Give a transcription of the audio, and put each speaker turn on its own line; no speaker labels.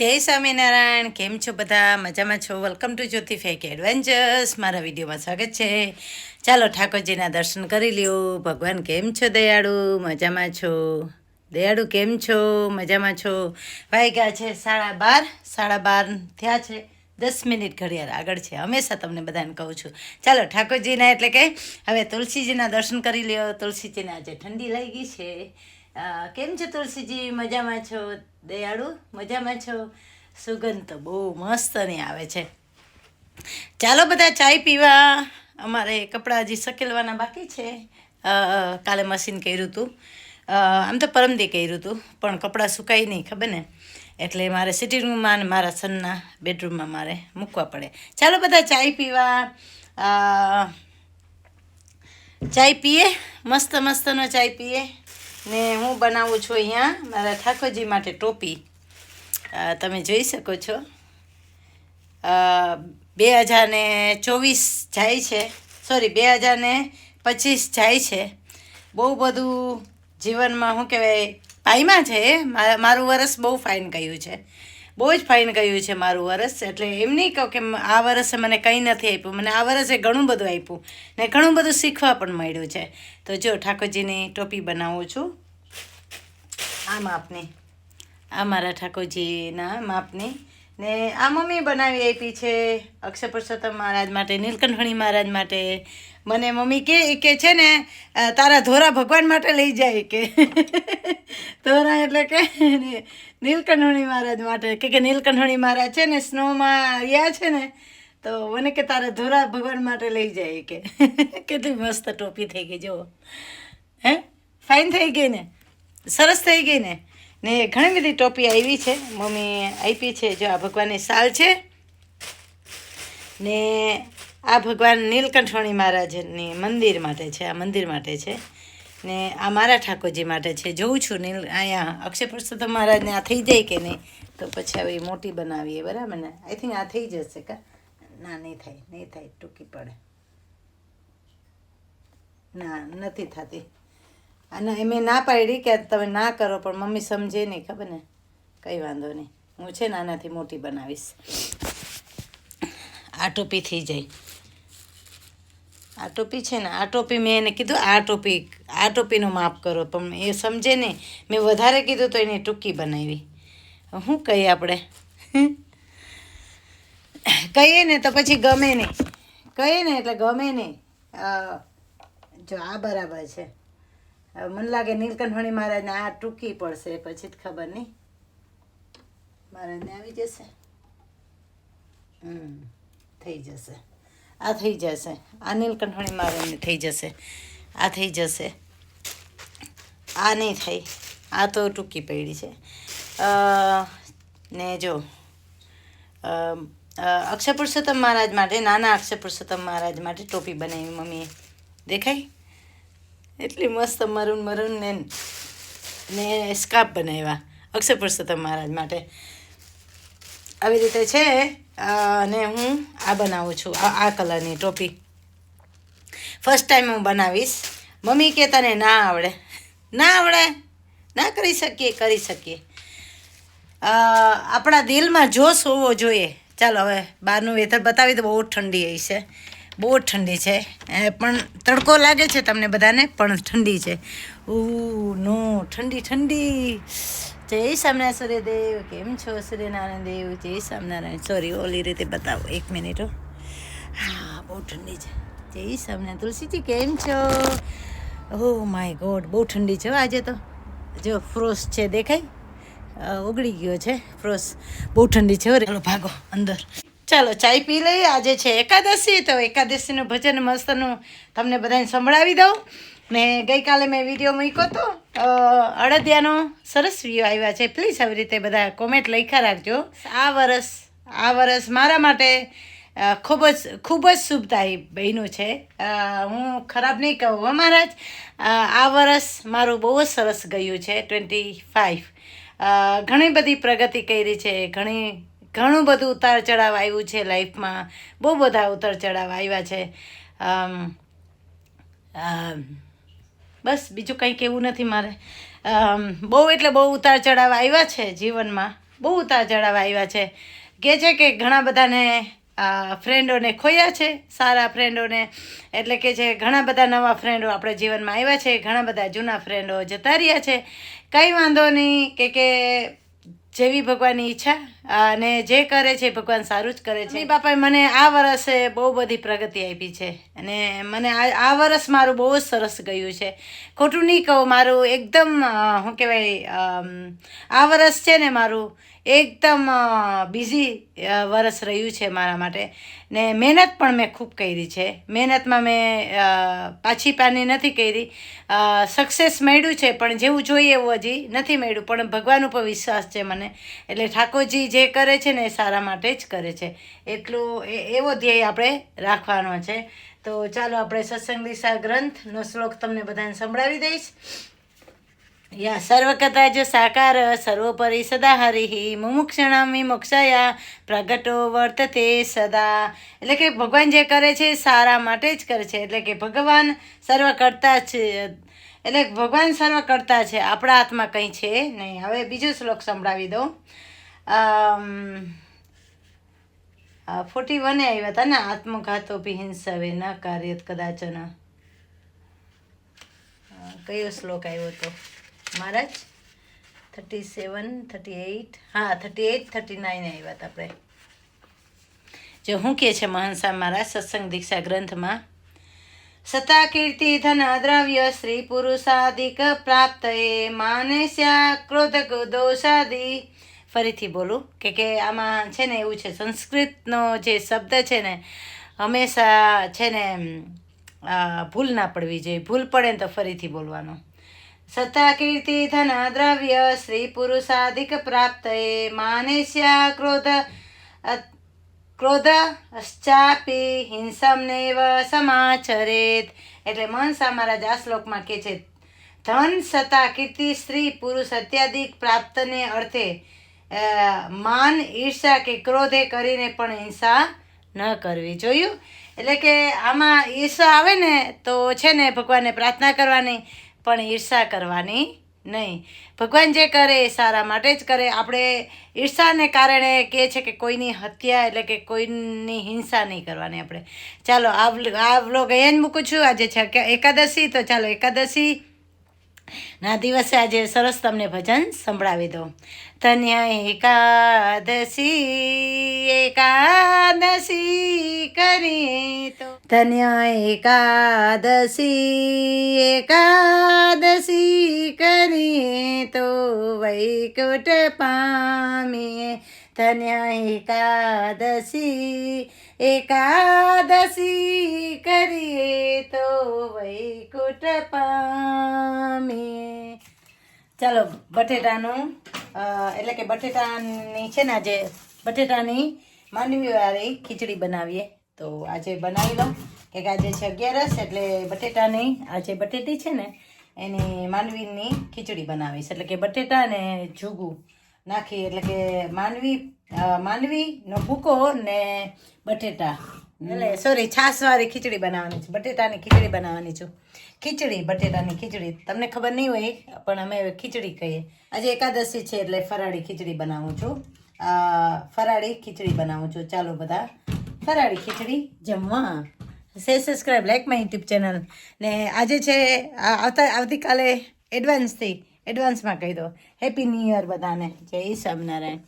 જય સ્વામિનારાયણ. કેમ છો બધા? મજામાં છો? Welcome to Jyoti fake adventures મારા વિડીયોમાં સ્વાગત છે. ચાલો ઠાકોરજીના દર્શન કરી લ્યો. ભગવાન કેમ છો દયાળુ? મજામાં છો? દયાળુ કેમ છો? મજામાં છો? વાગ્યા છે સાડા બાર. સાડા બાર થયા છે. દસ મિનિટ ઘડિયાળ આગળ છે. હંમેશા તમને બધાને કહું છું. ચાલો ઠાકોરજીના એટલે કે હવે તુલસીજીના દર્શન કરી લ્યો. તુલસીજીને આજે ઠંડી લાગી છે. કેમ છો તુલસીજી? મજામાં છો? દયાળુ, મજામાં છો? સુગંધ તો બહુ મસ્તની આવે છે. ચાલો બધા ચાય પીવા. અમારે કપડાં હજી સકેલવાના બાકી છે. કાલે મશીન કર્યું હતું આમ તો પરમદી કર્યું હતું પણ કપડાં સુકાઈ નહીં, ખબર ને? એટલે મારે સિટિંગ રૂમમાં અને મારા સનના બેડરૂમમાં મારે મૂકવા પડે. ચાલો બધા ચાય પીવા. ચાય પીએ? મસ્ત મસ્તનો ચાય પીએ. ને હું બનાવું છું અહીંયા મારા ઠાકોરજી માટે ટોપી. તમે જોઈ શકો છો. બે હજાર ને ચોવીસ જાય છે. સોરી બે હજાર ને પચીસ જાય છે. બહુ બધું જીવનમાં શું કહેવાય, પાયમાં છે. મારું વરસ બહુ ફાઇન ગયું છે. બહુ જ ફાઇન ગયું છે મારું વરસ. એટલે એમ નહીં કહું કે આ વર્ષે મને કંઈ નથી આપ્યું. મને આ વર્ષે ઘણું બધું આપ્યું ને ઘણું બધું શીખવા પણ મળ્યું છે. તો જો, ઠાકોરજીની ટોપી બનાવું છું. આ માપની. આ મારા ઠાકોરજીના માપની. ને આ મમ્મી બનાવી આપી છે અક્ષય પુરુષોત્તમ મહારાજ માટે નીલકંઠણી મહારાજ માટે. મને મમ્મી કે કે છે ને તારા ધોરા ભગવાન માટે લઈ જાય કે. ધોરા એટલે કે નીલકંઠણી મહારાજ માટે. કે કે નીલકંઠણી મહારાજ છે ને, સ્નોમાં રહ્યા છે ને, તો મને કે તારા ધોરા ભગવાન માટે લઈ જાય કે. કેટલી મસ્ત ટોપી થઈ ગઈ, જુઓ. હે? ફાઇન થઈ ગઈ ને? સરસ થઈ ગઈ ને? ને ઘણી બધી ટોપી આવી છે, મમ્મી આપી છે, જો આ ભગવાનની સાલ છે. ને આ ભગવાન નીલકંઠવાણી મહારાજની મંદિર માટે છે, આ મંદિર માટે છે. ને આ મારા ઠાકોરજી માટે છે. જોઉં છું ને અહીંયા અક્ષય પુરુષોત્તમ મહારાજને આ થઈ જાય કે નહીં? તો પછી હવે મોટી બનાવીએ, બરાબર ને? આઈ થિંક આ થઈ જશે કા? ના, નહીં થાય નહીં થાય, ટૂંકી પડે. ના, નથી થતી. અને મેં ના પાડી કે તમે ના કરો, પણ મમ્મી સમજે નહીં, ખબર ને? કંઈ વાંધો નહીં. હું છે ને આનાથી મોટી બનાવીશ. આ ટોપી થઈ જાય. આ ટોપી છે ને, આ ટોપી મેં એને કીધું, આ ટોપી, આ ટોપીનું માપ કરો. પણ એ સમજે નહીં મેં વધારે કીધું તો એને ટૂંકી બનાવી. શું કહીએ આપણે? કહીએ ને તો પછી ગમે નહીં કહીએ ને એટલે ગમે નહીં જો આ બરાબર છે. મને લાગે નીલકંઠવાણી મહારાજને આ ટૂંકી પડશે, પછી જ ખબર નહીં. મહારાજને આવી જશે. હમ, થઈ જશે. આ થઈ જશે. આ નીલકંઠણી મહારાજને થઈ જશે. આ થઈ જશે. આ નહીં થઈ. આ તો ટૂંકી પડી છે. ને જો અક્ષય પુરુષોત્તમ મહારાજ માટે, નાના અક્ષય પુરુષોત્તમ મહારાજ માટે ટોપી બનાવી મમ્મીએ. દેખાય? એટલી મસ્ત મરૂન મરૂન ને ને સ્કાર્ફ બનાવ્યા અક્ષય પુરુષોત્તમ મહારાજ માટે. આવી રીતે છે. અને હું આ બનાવું છું, આ કલરની ટોપી. ફર્સ્ટ ટાઈમ હું બનાવીશ. મમ્મી કે તને ના આવડે. ના આવડે? ના કરી શકીએ કરી શકીએ. આપણા દિલમાં જોશ હોવો જોઈએ. ચાલો હવે બહારનું વેધર બતાવી તો બહુ ઠંડી હોય છે. બહુ ઠંડી છે. પણ તડકો લાગે છે તમને બધાને, પણ ઠંડી છે. ઉ નો, ઠંડી ઠંડી. જય સ્વામિનારાયણ. સૂર્યદેવ કેમ છો? સૂર્યનારાયણ દેવ, જય સ્વામિનારાયણ. સોરી ઓલી રીતે બતાવો. એક મિનિટ હા. બહુ ઠંડી છે. જય સ્વામિનારાયણ. તુલસીજી, કેમ છો? ઓ માય ગોડ બહુ ઠંડી છે આજે તો. જો ફ્રોસ છે, દેખાય? ઓગળી ગયો છે ફ્રોસ બહુ ઠંડી છે ચાલો, ભાગો, અંદર. ચાલો, ચાય પી લઈએ. આજે છે એકાદશી. તો એકાદશીનું ભજન મસ્તનું તમને બધાને સંભળાવી દઉં. ને ગઈકાલે મેં વીડિયો મૂક્યો હતો. અડદિયાનો સરસ વ્યૂ આવ્યા છે. પ્લીઝ આવી રીતે બધા કોમેન્ટ લખ્યા રાખજો. આ વરસ આ વરસ મારા માટે ખૂબ જ ખૂબ જ શુભદાયી બન્યું છે. હું ખરાબ નહીં કહું. અમારા જ આ વરસ મારું બહુ જ સરસ ગયું છે ટ્વેન્ટી ફાઇવ ઘણી બધી પ્રગતિ કરી છે. ઘણી, ઘણું બધું ઉતાર ચઢાવ આવ્યું છે લાઈફમાં. બહુ બધા ઉતાર ચઢાવ આવ્યા છે. બસ, બીજું કંઈ કહેવું નથી મારે. બહુ એટલે બહુ ઉતાર ચઢાવ આવ્યા છે જીવનમાં. બહુ ઉતાર ચઢાવ આવ્યા છે. કે છે કે ઘણા બધાને ફ્રેન્ડોને ખોયા છે, સારા ફ્રેન્ડોને. એટલે કે છે, ઘણા બધા નવા ફ્રેન્ડો આપણે જીવનમાં આવ્યા છે, ઘણા બધા જૂના ફ્રેન્ડો જતા રહ્યા છે. કંઈ વાંધો નહીં, કે કે જેવી ભગવાનની ઈચ્છા અને જે કરે છે ભગવાન સારું જ કરે છે. બાપાએ મને આ વર્ષે બહુ બધી પ્રગતિ આપી છે. અને મને આ આ વર્ષ મારું બહુ જ સરસ ગયું છે. ખોટું નહીં કહું, મારું એકદમ શું કહેવાય આ વર્ષ છે ને મારું એકદમ બિઝી વર્ષ રહ્યું છે મારા માટે. ને મહેનત પણ મેં ખૂબ કરી છે. મહેનતમાં મેં પાછી પાની નથી કરી. સક્સેસ મળ્યું છે, પણ જેવું જોઈએ એવું હજી નથી મળ્યું. પણ ભગવાન ઉપર વિશ્વાસ છે મને. એટલે ઠાકોરજી જે કરે છે ને એ સારા માટે જ કરે છે. એટલું એવો ધ્યેય આપણે રાખવાનો છે. તો ચાલો આપણે સત્સંગ દિશા ગ્રંથનો શ્લોક તમને બધાને સંભળાવી દઈશ. યા સર્વકથા જ સાકાર સર્વોપરી સદા હરિ મુમુક્ષણમ વિમુક્ષયા પ્રગટો વર્તતે સદા. એટલે કે ભગવાન જે કરે છે સારા માટે જ કરે છે. એટલે કે ભગવાન સર્વ કરતા છે એટલે ભગવાન સર્વ કરતા છે. આપણા હાથમાં કંઈ છે નહીં. હવે બીજો શ્લોક સંભળાવી દઉં. ફોર્ટી વને આવ્યા હતા ને આત્મઘાતો હિંસવે ન કાર્ય કદાચન કયો શ્લોક આવ્યો હતો મહારાજ? Thirty seven, thirty eight? હા, થર્ટી એઇટ, થર્ટી નાઇન આવ્યા હતા આપણે. જો હું કે છે મહંસા મહારાજ સત્સંગ દીક્ષા ગ્રંથમાં, સતા કીર્તિ ધન દ્રવ્ય સ્ત્રી પુરુષાદિક પ્રાપ્ત એ માનસ્યા ક્રોધ દોષાદિ ફરીથી બોલું કે કે આમાં છે ને એવું છે, સંસ્કૃતનો જે શબ્દ છે ને હંમેશા છે ને ભૂલ ના પડવી જોઈએ. ભૂલ પડે ને તો ફરીથી બોલવાનું. સત્તા, કીર્તિ, ધન, દ્રવ્ય, સ્ત્રી પુરુષાધિક પ્રાપ્ત, એ માનેશ્યા ક્રોધ ક્રોધ શ્ચાપી હિંસમનેવ સમાચરેત. એટલે મનસા મહારાજ આ શ્લોકમાં કહે છે, ધન સતા કીર્તિ, સ્ત્રી, પુરુષ, અત્યાધિક પ્રાપ્તને અર્થે માન, ઈર્ષા કે ક્રોધે કરીને પણ હિંસા ન કરવી. જોયું? એટલે કે આમાં ઈર્ષા આવે ને, તો છે ને ભગવાનને પ્રાર્થના કરવાની, પણ ઈર્ષા કરવાની નહીં. ભગવાન જે કરે એ સારા માટે જ કરે. આપણે ઈર્ષાને કારણે કહે છે કે કોઈની હત્યા એટલે કે કોઈની હિંસા નહીં કરવાની આપણે. ચાલો, આ આ વ્લોગ અહીંયા જ મૂકું છું. આજે છે એકાદશી, તો ચાલો એકાદશી ના, દિવસે આજે સરસ તમને ભજન સંભળાવી દો ધન્ય એકાદશી એકાદશી કરીએ તો. ધન્ય એકાદશી એકાદશી કરીએ તો. વૈકુટ પામીએ. ધન્ય એકાદશી એકાદશી કરીએ તો વૈકુટ પામીએ ચાલો, બટેટાનું એટલે કે બટેટાની છે ને આજે બટેટાની માંડવીવાળી ખીચડી બનાવીએ. તો આજે બનાવી લો કે આજે છે અગિયારસ, એટલે બટેટાની આજે બટેટી છે ને, એની માંડવીની ખીચડી બનાવીશ. એટલે કે બટેટા ને જુગું. નાખી એટલે કે માનવી માનવીનો ભૂકો ને બટેટા. એટલે સોરી છાસવાળી ખીચડી બનાવવાની છે. બટેટાની ખીચડી બનાવવાની છું. ખીચડી બટેટાની ખીચડી. તમને ખબર નહીં હોય પણ અમે ખીચડી કહીએ. આજે એકાદશી છે એટલે ફરાળી ખીચડી બનાવું છું. ફરાળી ખીચડી બનાવું છું. ચાલો બધા ફરાળી ખીચડી જમવા. સે subscribe like my YouTube channel ને આજે છે આવતા આવતીકાલે એડવાન્સથી એડવાન્સમાં કહી દો. હેપી ન્યૂ યર બધાને. જય સ્વામિનારાયણ.